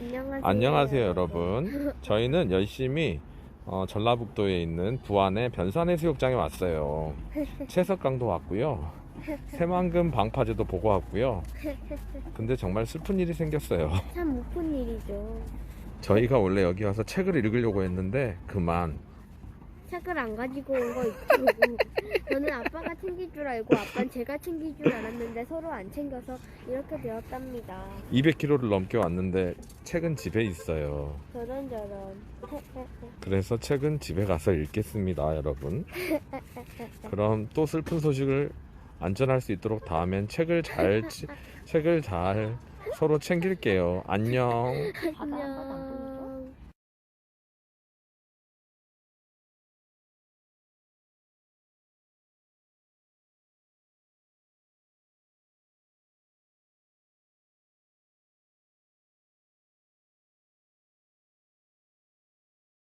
안녕하세요. 안녕하세요 여러분. 저희는 열심히 어, 전라북도에 있는 부안의 변산해수욕장에 왔어요. 채석강도 왔고요. 새만금 방파제도 보고 왔고요. 근데 정말 슬픈 일이 생겼어요. 참 못본 일이죠. 저희가 원래 여기 와서 책을 읽으려고 했는데 그만 책을 안 가지고 온 거 있고 저는 아빠가 챙길 줄 알고 아빠는 제가 챙길 줄 알았는데 서로 안 챙겨서 이렇게 되었답니다. 200km를 넘게 왔는데 책은 집에 있어요 저런 저런. 그래서 책은 집에 가서 읽겠습니다 여러분 그럼 또 슬픈 소식을 안전할 수 있도록 다음엔 책을 잘 치- 책을 잘 서로 챙길게요 안녕 안녕.